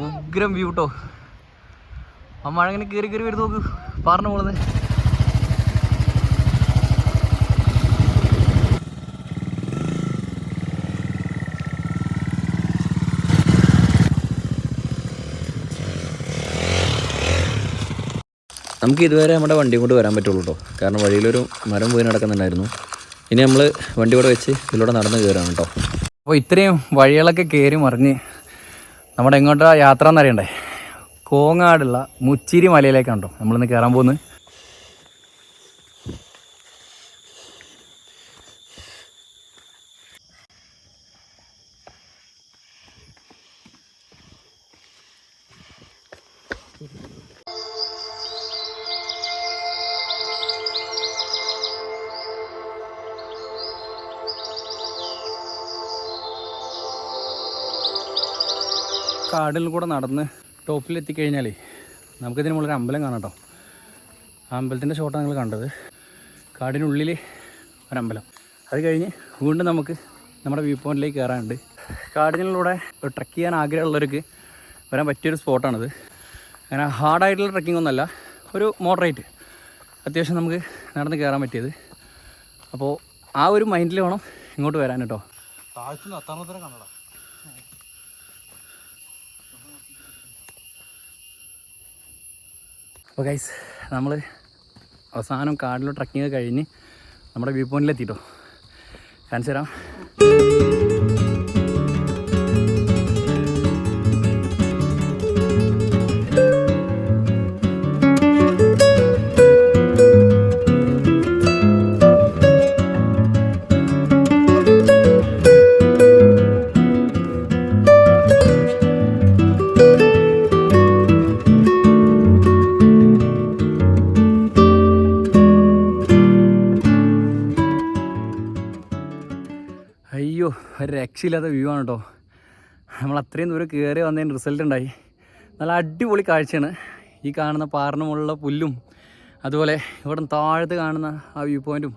ഉഗ്രം വ്യൂ കേട്ടോ ആ മഴ ഇങ്ങനെ കയറി കയറി വരുന്ന നോക്ക്. പറഞ്ഞു പോകുന്നത് നമുക്ക് ഇതുവരെ നമ്മുടെ വണ്ടി കൊണ്ട് വരാൻ പറ്റുള്ളൂ കേട്ടോ കാരണം വഴിയിലൊരു മരം പോയി നടക്കുന്നുണ്ടായിരുന്നു ഇനി നമ്മൾ വണ്ടി കൂടെ വെച്ച് ഇതിലൂടെ നടന്ന് കയറാണ് കേട്ടോ അപ്പോൾ ഇത്രയും വഴികളൊക്കെ കയറി മറിഞ്ഞ് നമ്മുടെ എങ്ങോട്ടാ യാത്ര എന്നറിയണ്ടേ കോങ്ങാടുള്ള മുച്ചിരി മലയിലേക്കാണ് കേട്ടോ നമ്മളിന്ന് കയറാൻ പോകുന്നത് കാടിൽ കൂടെ നടന്ന് ടോപ്പിൽ എത്തിക്കഴിഞ്ഞാലേ നമുക്കിതിന് മുകളിൽ അമ്പലം കാണാം കേട്ടോ. ആ അമ്പലത്തിന്റെ ഷോട്ടാണ് നിങ്ങൾ കണ്ടത്. കാടിനുള്ളിൽ ഒരമ്പലം അത് കഴിഞ്ഞ് വീണ്ടും നമുക്ക് നമ്മുടെ വ്യൂ പോയിന്റിലേക്ക് കയറാനുണ്ട്. കാടിനിലൂടെ ട്രക്ക് ചെയ്യാൻ ആഗ്രഹമുള്ളവർക്ക് വരാൻ പറ്റിയൊരു സ്പോട്ടാണിത് അങ്ങനെ ഹാർഡായിട്ടുള്ള ട്രക്കിംഗ് ഒന്നുമല്ല ഒരു മോഡറേറ്റ് അത്യാവശ്യം നമുക്ക് നടന്ന് കയറാൻ പറ്റിയത്. അപ്പോൾ ആ ഒരു മൈൻഡിൽ വേണം ഇങ്ങോട്ട് വരാൻ കേട്ടോ. താഴ്ച അത്താമത്തരം കണ്ടടാ അപ്പോൾ ഗൈസ് നമ്മൾ അവസാനം കാടിലോ ട്രക്കിങ് കഴിഞ്ഞ് നമ്മുടെ വ്യൂ പോയിന്റിൽ എത്തിട്ടോ കാണിച്ചു തരാം. അയ്യോ ഒരു രക്ഷയില്ലാത്ത വ്യൂ ആണ് കേട്ടോ നമ്മൾ അത്രയും ദൂരം കയറി വന്നതിന് റിസൾട്ട് ഉണ്ടായി. നല്ല അടിപൊളി കാഴ്ചയാണ്. ഈ കാണുന്ന പാറിനുമുള്ള പുല്ലും അതുപോലെ ഇവിടെ താഴത്ത് കാണുന്ന ആ വ്യൂ പോയിന്റും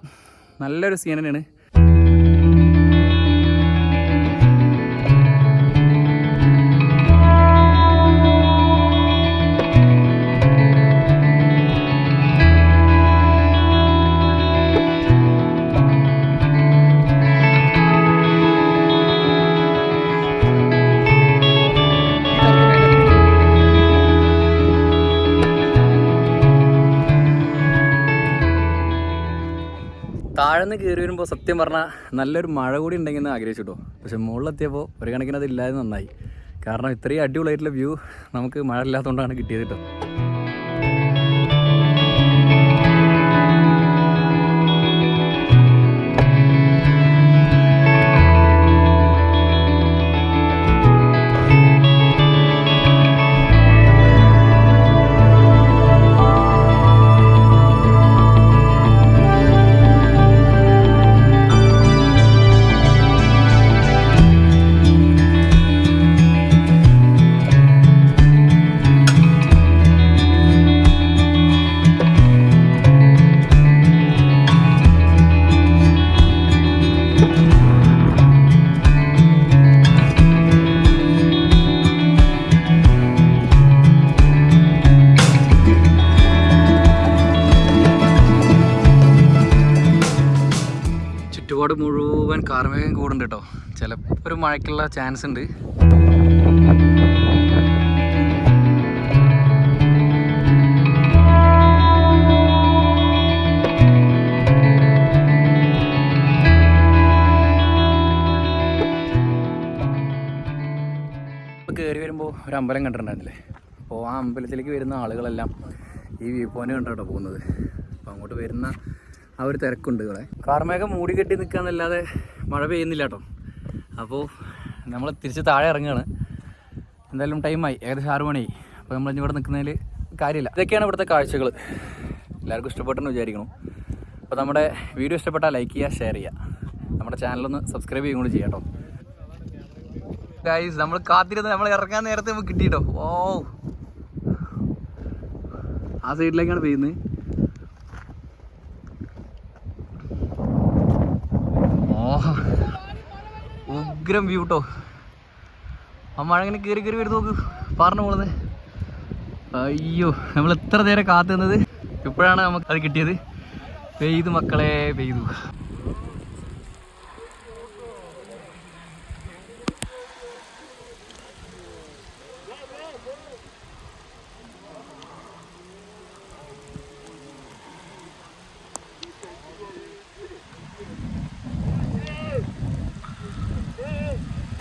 നല്ലൊരു സീൻ താഴ്ന്ന് കയറി വരുമ്പോൾ സത്യം പറഞ്ഞാൽ നല്ലൊരു മഴ കൂടി ഉണ്ടെങ്കിൽ എന്ന് ആഗ്രഹിച്ചു കേട്ടോ പക്ഷെ മുകളിലെത്തിയപ്പോൾ ഒരു കണക്കിന് അതില്ലാതെ നന്നായി. കാരണം ഇത്രയും അടിപൊളിയായിട്ടുള്ള വ്യൂ നമുക്ക് മഴ ഇല്ലാത്തതുകൊണ്ടാണ് കിട്ടിയത് കേട്ടോ. ചുറ്റുപാട് മുഴുവൻ കാർമേഘം കൂടുണ്ട് കേട്ടോ. ചിലപ്പോൾ ഒരു മഴയ്ക്കുള്ള ചാൻസ് ഉണ്ട്. കയറി വരുമ്പോൾ ഒരു അമ്പലം കണ്ടിട്ടുണ്ടായിരുന്നില്ലേ? അപ്പോൾ ആ അമ്പലത്തിലേക്ക് വരുന്ന ആളുകളെല്ലാം ഈ വ്യൂ പോയിന്റ് കണ്ടിട്ടോ പോകുന്നത്. അപ്പോൾ അങ്ങോട്ട് വരുന്ന ആ ഒരു തിരക്കുണ്ട് ഇവിടെ. കാർമേഘം മൂടി കെട്ടി നിൽക്കാന്നല്ലാതെ മഴ പെയ്യുന്നില്ല കേട്ടോ. അപ്പോൾ നമ്മൾ തിരിച്ച് താഴെ ഇറങ്ങുകയാണ് എന്തായാലും ടൈമായി ഏകദേശം ആറ് മണിയായി. അപ്പോൾ നമ്മൾ ഇവിടെ നിൽക്കുന്നതിൽ കാര്യമില്ല. ഇതൊക്കെയാണ് ഇവിടുത്തെ കാഴ്ചകൾ എല്ലാവർക്കും ഇഷ്ടപ്പെട്ടെന്ന് വിചാരിക്കണം അപ്പോൾ നമ്മുടെ വീഡിയോ ഇഷ്ടപ്പെട്ടാൽ ലൈക്ക് ചെയ്യുക ഷെയർ ചെയ്യുക. നമ്മുടെ ചാനലൊന്ന് സബ്സ്ക്രൈബ് ചെയ്യും കൂടി ചെയ്യാം കേട്ടോ. നമ്മൾ കാത്തിരുന്ന് നമ്മൾ ഇറങ്ങാൻ നേരത്തെ നമുക്ക് കിട്ടിയിട്ടോ. ഓ ആ സൈഡിലേക്കാണ് പെയ്യുന്നത് ഓ ഉഗ്രം വ്യൂ കേട്ടോ ആ മഴ ഇങ്ങനെ കയറി കയറി വരുന്ന നോക്ക്. പറഞ്ഞു പോകുന്നത് അയ്യോ നമ്മൾ എത്ര നേരം കാത്തു നിന്നത് ഇപ്പോഴാണ് നമുക്ക് അത് കിട്ടിയത്. പെയ്തു മക്കളെ പെയ്തു.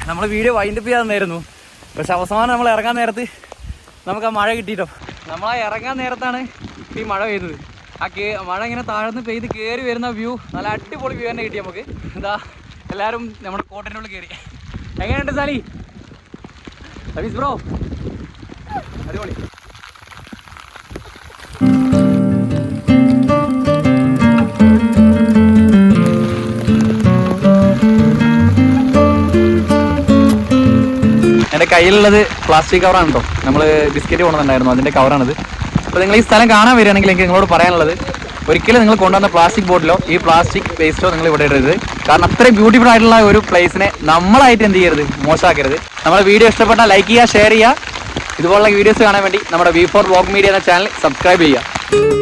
നമ്മൾ വീഡിയോ വൈൻഡപ്പ് ചെയ്യാന്നായിരുന്നു പക്ഷെ അവസാനം നമ്മൾ ഇറങ്ങാൻ നേരത്ത് നമുക്ക് ആ മഴ കിട്ടിയിട്ടോ നമ്മൾ ആ ഇറങ്ങാൻ നേരത്താണ് ഈ മഴ പെയ്തത്. ആ കേ മഴ ഇങ്ങനെ താഴ്ന്ന് പെയ്ത് കയറി വരുന്ന വ്യൂ നല്ല അടിപൊളി വ്യൂ തന്നെ കിട്ടി നമുക്ക്. എന്താ എല്ലാവരും നമ്മുടെ കോട്ടന്റെ ഉള്ളിൽ കയറി എങ്ങനെയുണ്ട് സാലി? സബീസ് ബ്രോ? അടിപൊളി. കയ്യിലുള്ളത് പ്ലാസ്റ്റിക് കവറാണ് കേട്ടോ നമ്മൾ ബിസ്ക്കറ്റ് കൊണ്ടുവന്നിട്ടുണ്ടായിരുന്നു അതിന്റെ കവറാണിത് അപ്പോൾ നിങ്ങൾ ഈ സ്ഥലം കാണാൻ വരികയാണെങ്കിൽ എനിക്ക് നിങ്ങളോട് പറയാനുള്ളത് ഒരിക്കലും നിങ്ങൾ കൊണ്ടുവന്ന പ്ലാസ്റ്റിക് ബോട്ടിലോ ഈ പ്ലാസ്റ്റിക് വേസ്റ്റോ നിങ്ങൾ ഇവിടെ ഇടരുത്. കാരണം അത്രയും ബ്യൂട്ടിഫുൾ ആയിട്ടുള്ള ഒരു പ്ലേസിനെ നമ്മളായിട്ട് എന്ത് ചെയ്യരുത്? മോശമാക്കരുത്. നമ്മുടെ വീഡിയോ ഇഷ്ടപ്പെട്ടാൽ ലൈക്ക് ചെയ്യുക ഷെയർ ചെയ്യുക. ഇതുപോലുള്ള വീഡിയോസ് കാണാൻ വേണ്ടി നമ്മുടെ വി ഫോർ ബ്ലോഗ് മീഡിയ എന്ന ചാനൽ സബ്സ്ക്രൈബ് ചെയ്യുക.